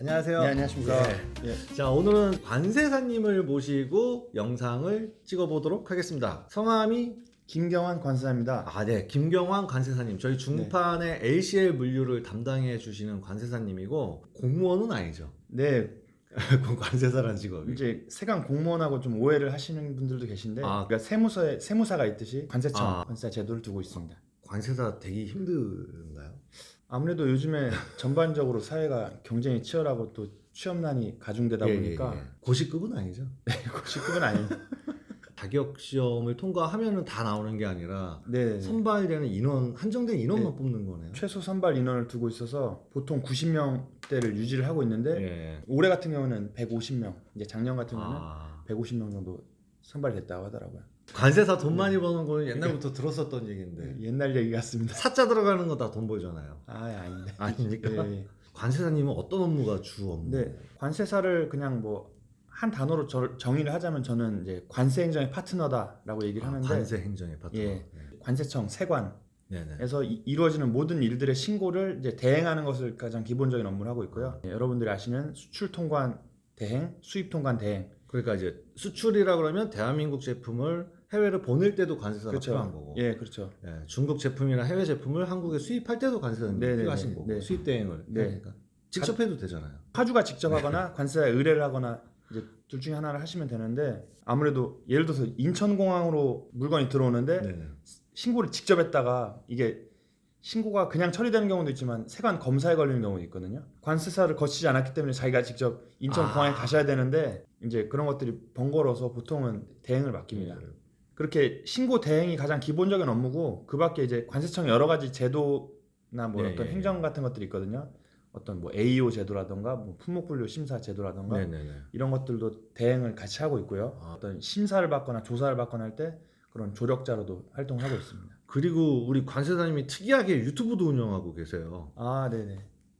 안녕하세요. 네, 안녕하십니까. 예. 예. 자, 오늘은 관세사님을 모시고 영상을 찍어보도록 하겠습니다. 성함이 김경환 관사입니다. 아, 네, 김경환 관세사님. 저희 중판의 LCL 물류를 담당해 주시는 관세사님이고 공무원은 아니죠. 네, 관세사라는 직업이. 이제 세관 공무원하고 좀 오해를 하시는 분들도 계신데, 아. 그러니까 세무서에 세무사가 있듯이 관세청 아. 관세 제도를 두고 있습니다. 관세사 되게 힘든가요? 아무래도 요즘에 전반적으로 사회가 경쟁이 치열하고 또 취업난이 가중되다 예, 보니까 예, 예. 고시급은 아니죠. 고시급은 아닙니다. 자격 시험을 통과하면은 다 나오는 게 아니라 네, 선발되는 인원 한정된 인원만 뽑는 거네요. 최소 선발 인원을 두고 있어서 보통 90명대를 유지를 하고 있는데 예. 올해 같은 경우는 150명, 이제 작년 같은 경우는 아, 150명 정도 선발됐다고 하더라고요. 관세사 돈 많이 버는 거는 옛날부터 들었었던 얘기인데 옛날 얘기 같습니다. 사자 들어가는 거 다 돈 벌잖아요. 아, 아닌데. 아닙니까? 예, 예. 관세사님은 어떤 업무가 주 업무? 네, 관세사를 그냥 뭐 한 단어로 저- 정의를 하자면 저는 이제 관세 행정의 파트너다라고 얘기를 아, 하는데 관세 행정의 파트너. 예. 네. 관세청 세관에서 네네. 이, 이루어지는 모든 일들의 신고를 이제 대행하는 것을 가장 기본적인 업무를 하고 있고요. 예, 여러분들이 아시는 수출 통관 대행, 수입 통관 대행. 그러니까 이제 수출이라 그러면 대한민국 제품을 해외로 보낼 때도 관세사가 그렇죠. 필요한 거고. 예, 그렇죠. 예, 중국 제품이나 해외 제품을 한국에 수입할 때도 관세사님 네네네. 필요하신 거고 네. 수입 대행을 네. 되니까 직접 해도 되잖아요. 파주가 직접 하거나 관세사에 의뢰를 하거나 이제 둘 중에 하나를 하시면 되는데 아무래도 예를 들어서 인천공항으로 물건이 들어오는데 네네. 신고를 직접 했다가 이게 신고가 그냥 처리되는 경우도 있지만 세관 검사에 걸리는 경우도 있거든요. 관세사를 거치지 않았기 때문에 자기가 직접 인천 공항에 아. 가셔야 되는데 이제 그런 것들이 번거로워서 보통은 대행을 맡깁니다. 예. 그렇게 신고 대행이 가장 기본적인 업무고 그 밖에 이제 관세청 여러 가지 제도나 뭐 예, 어떤 예, 행정 같은 것들이 있거든요. 어떤 뭐 AO 제도라던가 뭐 품목분류 심사 제도라던가 네 네 네. 이런 것들도 대행을 같이 하고 있고요. 아. 어떤 심사를 받거나 조사를 받거나 할 때 그런 조력자로도 활동을 하고 있습니다. 그리고 우리 관세사님이 특이하게 유튜브도 운영하고 계세요. 아, 네네.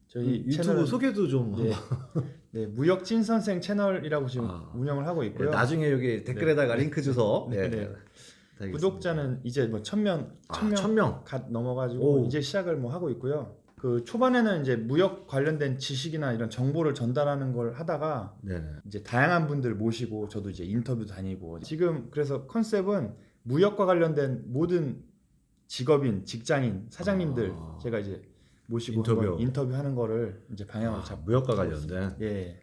저희 이 유튜브 채널은 소개도 좀 네. 네, 무역 찐 선생 채널이라고 지금 아. 운영을 하고 예, 있고요. 나중에 여기 댓글에다가 링크 주소. 네, 예, 네. 달겠습니다. 구독자는 이제 뭐 천명 아, 천명 천 명. 갓 넘어가지고 오. 이제 시작을 뭐 하고 있고요. 그 초반에는 이제 무역 관련된 지식이나 이런 정보를 전달하는 걸 하다가 네네. 이제 다양한 분들 모시고 저도 이제 인터뷰 다니고 지금 그래서 컨셉은 무역과 관련된 모든 직업인 직장인 사장님들 아. 제가 이제 모시고 인터뷰. 인터뷰하는 거를 이제 방향을 아, 잡고 무역과 관련된. 예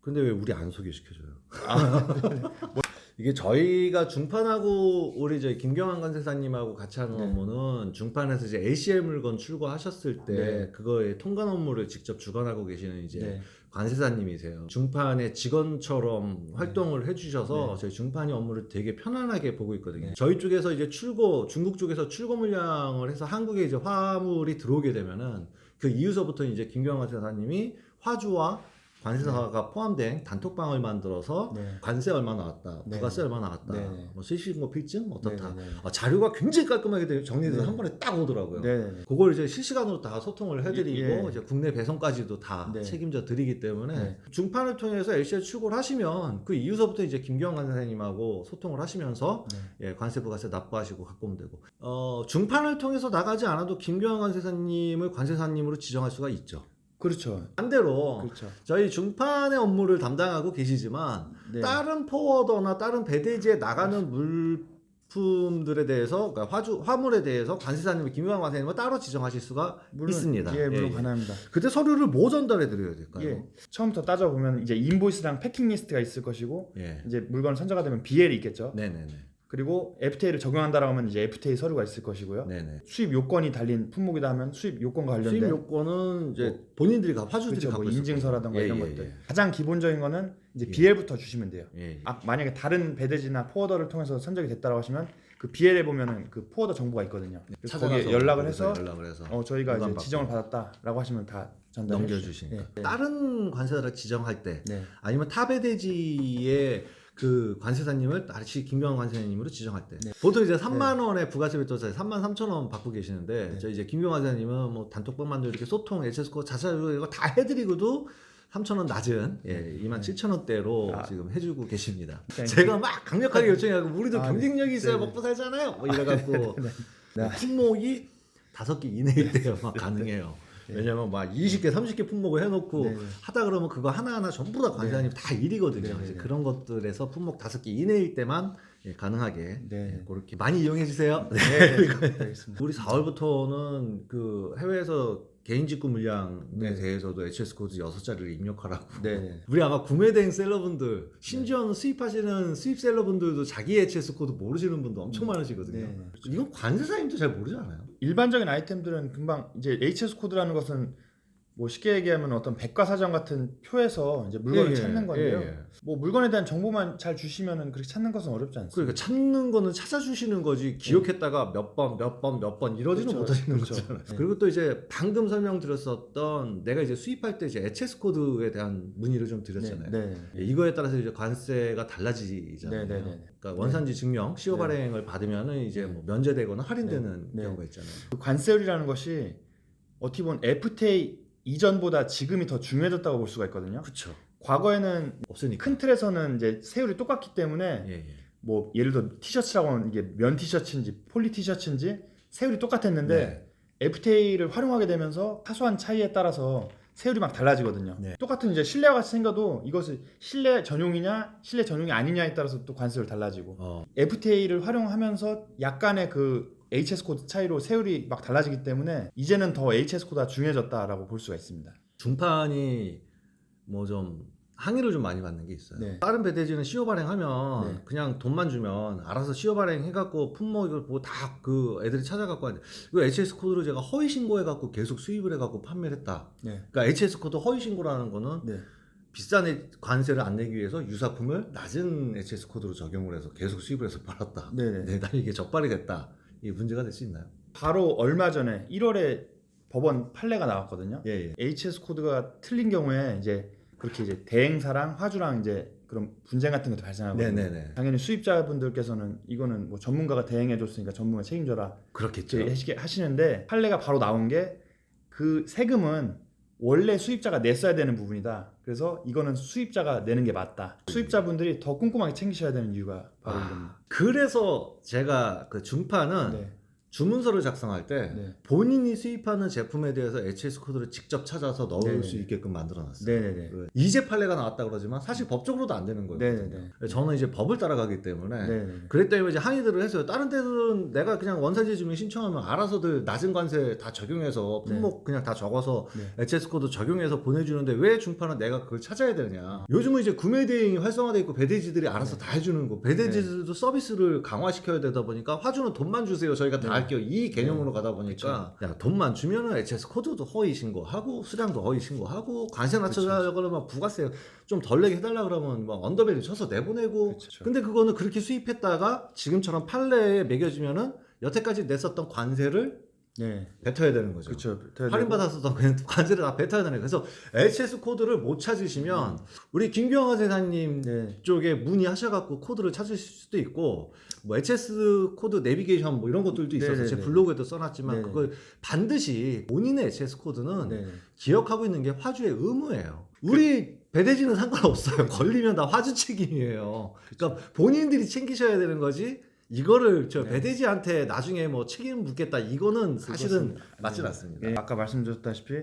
근데 왜 우리 안 소개시켜줘요? 아. 이게 저희가 중판하고 우리 저희 김경환 관세사님하고 같이 하는 네. 업무는 중판에서 이제 ACL 물건 출고하셨을 때 네. 그거의 통관 업무를 직접 주관하고 계시는 이제 네. 관세사님이세요. 중판의 직원처럼 네. 활동을 해주셔서 네. 저희 중판이 업무를 되게 편안하게 보고 있거든요. 저희 쪽에서 이제 출고 중국 쪽에서 출고 물량을 해서 한국에 이제 화물이 들어오게 되면은 그 이후서부터 이제 김경환 관세사님이 화주와 관세사가 포함된 단톡방을 만들어서 네. 관세 얼마 나왔다, 네. 부가세 얼마 나왔다, 네. 뭐 실시간고 필증 어떻다. 네, 네, 아, 자료가 굉장히 깔끔하게 돼- 정리돼서 네. 한 번에 딱 오더라고요. 네. 네. 그걸 이제 실시간으로 다 소통을 해드리고 예. 이제 국내 배송까지도 다 네. 책임져 드리기 때문에 네. 중판을 통해서 LCL 출고를 하시면 그 이후서부터 이제 김경환 선생님하고 소통을 하시면서 네. 예, 관세 부가세 납부하시고 갖고 오면 되고 어, 중판을 통해서 나가지 않아도 김경환 관세사님을 관세사님으로 지정할 수가 있죠. 그렇죠 반대로 그렇죠 저희 중판의 업무를 담당하고 계시지만 네. 다른 포워더나 다른 배대지에 나가는 물품들에 대해서 그러니까 화주 화물에 대해서 관세사님을 김용환 관세사님을 따로 지정하실 수가 물론, 있습니다. 예 물론 예, 예. 가능합니다 그때 서류를 뭐 전달해 드려야 될까요? 예 처음부터 따져 보면 이제 인보이스랑 패킹 리스트가 있을 것이고 예. 이제 물건 선정가 되면 BL이 있겠죠 네네네. 그리고 FTA를 적용한다라고 하면 이제 FTA 서류가 있을 것이고요. 네네. 수입 요건이 달린 품목이다 하면 수입 요건과 관련된 수입 요건은 이제 본인들이 가 화주들이 그렇죠. 갖고 뭐 인증서라든가 거예요. 이런 예, 것들. 예, 가장 기본적인 거는 이제 예. BL부터 주시면 돼요. 예. 예. 아, 만약에 다른 배대지나 포워더를 통해서 선적이 됐다고 하시면 그 BL에 보면은 그 포워더 정보가 있거든요. 그래서 찾아가서 거기에 연락을 해서 연락을 해서 어 저희가 이제. 지정을 받았다라고 하시면 다 전달해 넘겨주시니까. 네. 다른 관세사를 지정할 때 네. 아니면 타배대지의 그 관세사님을 다시 김경환 관세사님으로 지정할 때 네. 보통 이제 3만 원의 부가세 별도세 3만 3천 원 받고 계시는데 네. 저희 이제 김경환 관세사님은 뭐 단톡방 만들고 이렇게 소통, HS코 자체적으로 이거 다 해드리고도 3천 원 낮은 예, 2만 네. 7천 원대로 아. 지금 해주고 계십니다. 네. 제가 막 강력하게 요청해가고 우리도 아, 경쟁력이 있어야 네. 먹고 살잖아요. 뭐 이래갖고 네. 품목이 다섯 개 이내일 때만 가능해요. 왜냐면 막 20개, 30개 품목을 해놓고 네. 하다 그러면 그거 하나하나 전부 다 관세사님 다 일이거든요. 네, 네, 이제 네. 그런 것들에서 품목 다섯 개 이내일 때만 예, 가능하게 네. 예, 그렇게 많이 이용해 주세요. 네, 네, 알겠습니다. 우리 4월부터는 그 해외에서 개인 직구 물량에 네. 대해서도 HS 코드 6자리를 입력하라고. 네, 네. 우리 아마 구매 대행 셀러분들, 심지어는 수입하시는 수입 셀러분들도 자기 HS 코드 모르시는 분도 엄청 많으시거든요. 네. 이건 관세사님도 잘 모르잖아요. 일반적인 아이템들은 금방 이제 HS 코드라는 것은 뭐 쉽게 얘기하면 어떤 백과사전 같은 표에서 이제 물건을 예, 예, 찾는 건데요. 예, 예. 뭐 물건에 대한 정보만 잘 주시면은 그렇게 찾는 것은 어렵지 않습니다. 그러니까 찾는 거는 찾아주시는 거지 기억했다가 몇 번, 몇 번, 몇 번 이러지는 그렇죠. 못하시는 그렇죠. 거잖아요. 네. 그리고 또 이제 방금 설명드렸었던 내가 이제 수입할 때 이제 HS 코드에 대한 문의를 좀 드렸잖아요. 네, 네. 예, 이거에 따라서 이제 관세가 달라지잖아요. 네, 네, 네. 그러니까 원산지 증명, 시효 네. 발행을 받으면은 이제 뭐 면제되거나 할인되는 네. 경우가 있잖아요. 그 관세율이라는 것이 어떻게 보면 FTA 이전보다 지금이 더 중요해졌다고 볼 수가 있거든요. 그렇죠. 과거에는 없으니까. 큰 틀에서는 이제 세율이 똑같기 때문에 예, 예. 뭐 예를 들어 티셔츠라고 하면 이게 면 티셔츠인지 폴리 티셔츠인지 세율이 똑같았는데 네. FTA를 활용하게 되면서 사소한 차이에 따라서 세율이 막 달라지거든요. 네. 똑같은 이제 실내와 같이 생겨도 이것이 실내 전용이냐 실내 전용이 아니냐에 따라서 또 관세율 달라지고 어, FTA를 활용하면서 약간의 그 HS 코드 차이로 세율이 막 달라지기 때문에 이제는 더 HS 코드가 중요해졌다라고 볼 수가 있습니다. 중판이 뭐 좀 항의를 좀 많이 받는 게 있어요. 네. 다른 배대지는 시효 발행하면 네. 그냥 돈만 주면 알아서 시효 발행 해갖고 품목 이걸 보고 다 그 애들이 찾아갖고 하는데 이거 HS 코드로 제가 허위 신고해갖고 계속 수입을 해갖고 판매를 했다. 네. 그러니까 HS 코드 허위 신고라는 거는 네. 비싼 애- 관세를 안 내기 위해서 유사품을 낮은 HS 코드로 적용을 해서 계속 수입을 해서 팔았다. 네네. 네, 난 이게 적발이 됐다. 이게 문제가 될 수 있나요? 바로 얼마 전에 1월에 법원 판례가 나왔거든요. 예, 예. HS 코드가 틀린 경우에 이제 그렇게 이제 대행사랑 화주랑 이제 그런 분쟁 같은 것도 발생하거든요. 네네네. 당연히 수입자분들께서는 이거는 뭐 전문가가 대행해 줬으니까 전문가 책임져라 그렇겠죠. 이렇게 하시는데 판례가 바로 나온 게 그 세금은 원래 수입자가 냈어야 되는 부분이다. 그래서 이거는 수입자가 내는 게 맞다. 수입자분들이 더 꼼꼼하게 챙기셔야 되는 이유가 바로 아, 이겁니다. 그래서 제가 그 중판은 네. 주문서를 작성할 때 네. 본인이 수입하는 제품에 대해서 HS 코드를 직접 찾아서 넣을 네네네. 수 있게끔 만들어놨어요. 네네네. 그 이제 판례가 나왔다 그러지만 사실 법적으로도 안 되는 거예요. 저는 이제 법을 따라가기 때문에 네네. 그랬 때문에 이제 항의들을 했어요. 다른 데들은 내가 그냥 원산지 증명 신청하면 알아서들 낮은 관세 다 적용해서 품목 그냥 다 적어서 네. HS 코드 적용해서 보내주는데 왜 중판은 내가 그걸 찾아야 되느냐. 요즘은 이제 구매 대행이 활성화돼 있고 배대지들이 알아서 다 해주는 거. 배대지들도 서비스를 강화시켜야 되다 보니까 화주는 돈만 주세요. 저희가 다 네. 할게요. 이 개념으로 가다 보니까 야 돈만 주면은 HS 코드도 허위 신고하고 수량도 허위 신고하고 관세 낮춰자 그러면 부가세 좀 덜 내게 해달라 그러면 뭐 언더밸류 쳐서 내보내고 그쵸. 근데 그거는 그렇게 수입했다가 지금처럼 판례에 매겨지면은 여태까지 냈었던 관세를 네. 뱉어야 되는 거죠. 그렇죠. 할인받았었던 그냥 관세를 다 뱉어야 되는 거예요. 그래서 HS 코드를 못 찾으시면 우리 김경화 세사님 네. 쪽에 문의하셔갖고 코드를 찾으실 수도 있고 뭐 HS 코드 내비게이션 뭐 이런 것들도 있어서 네네네. 제 블로그에도 써놨지만 네네. 그걸 반드시 본인의 HS 코드는 네. 기억하고 있는 게 화주의 의무예요. 우리 배대지는 상관없어요. 걸리면 다 화주 책임이에요. 그러니까 본인들이 챙기셔야 되는 거지. 이거를 저 네. 배대지한테 나중에 뭐 책임 묻겠다 이거는 사실은 그것은 맞진 네. 않습니다. 예, 아까 말씀드렸다시피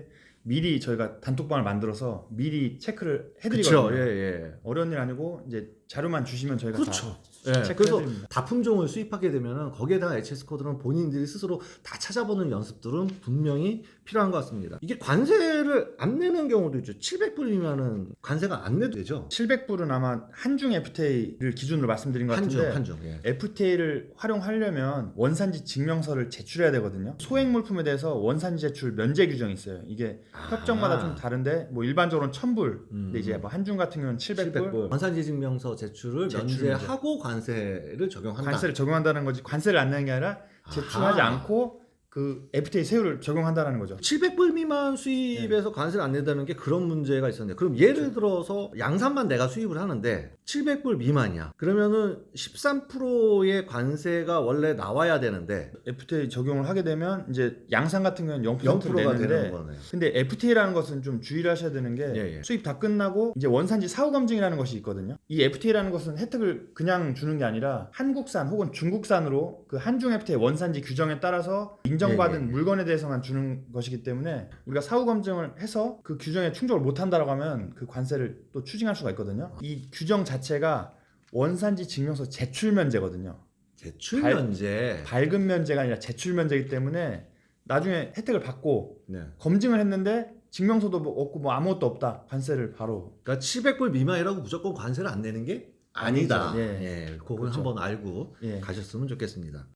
미리 저희가 단톡방을 만들어서 미리 체크를. 해드리거든요. 예, 예. 어려운 일 아니고 이제 자료만 주시면 저희가 그렇죠. 다 예, 그래서 체크해드립니다. 다품종을 수입하게 되면은 거기에다가 HS 코드는 본인들이 스스로 다 찾아보는 연습들은 분명히 필요한 것 같습니다. 이게 관세를 안 내는 경우도 있죠. 700불이면은 관세가 안 내도 되죠. 700불은 아마 한중 FTA를 기준으로 말씀드린 것 같은데 한중, 한중. 예. FTA를 활용하려면 원산지 증명서를 제출해야 되거든요. 소액 물품에 대해서 원산지 제출 면제 규정이 있어요. 이게 아. 협정마다 좀 다른데 뭐 일반적으로는 1000불. 음. 근데 이제 뭐 한중 같은 경우는 700불. 700불. 원산지 증명서 제출을 제출 면제하고 관세를 적용한다. 관세를 적용한다는 거지 관세를 안 내는 게 아니라 제출하지 아하. 않고 그 FTA 세율을 적용한다는 거죠. 700불 미만 수입에서 관세를 안 낸다는 게 그런 문제가 있었는데 그럼 예를 들어서 양산만 내가 수입을 하는데 700불 미만이야. 그러면은 13%의 관세가 원래 나와야 되는데 FTA 적용을 하게 되면 이제 양산 같은 경우는 0%를 0%가 내는데 되는 거네. 근데 FTA라는 것은 좀 주의를 하셔야 되는 게 예, 예. 수입 다 끝나고 이제 원산지 사후 검증이라는 것이 있거든요. 이 FTA라는 것은 혜택을 그냥 주는 게 아니라 한국산 혹은 중국산으로 그 한중 FTA 원산지 규정에 따라서 인정 받은 예, 예, 예. 물건에 대해서만 주는 것이기 때문에 우리가 사후 검증을 해서 그 규정에 충족을 못 한다라고 하면 그 관세를 또 추징할 수가 있거든요. 이 규정 자체가 원산지 증명서 제출 면제거든요. 제출 발- 면제. 발급 면제가 아니라 제출 면제이기 때문에 나중에 혜택을 받고 네. 검증을 했는데 증명서도 뭐 없고 뭐 아무것도 없다 관세를 바로 그러니까 700불 미만이라고 무조건 관세를 안 내는 게 아니다. 아니죠. 예. 예, 그건 그렇죠. 한번 알고 예. 가셨으면 좋겠습니다.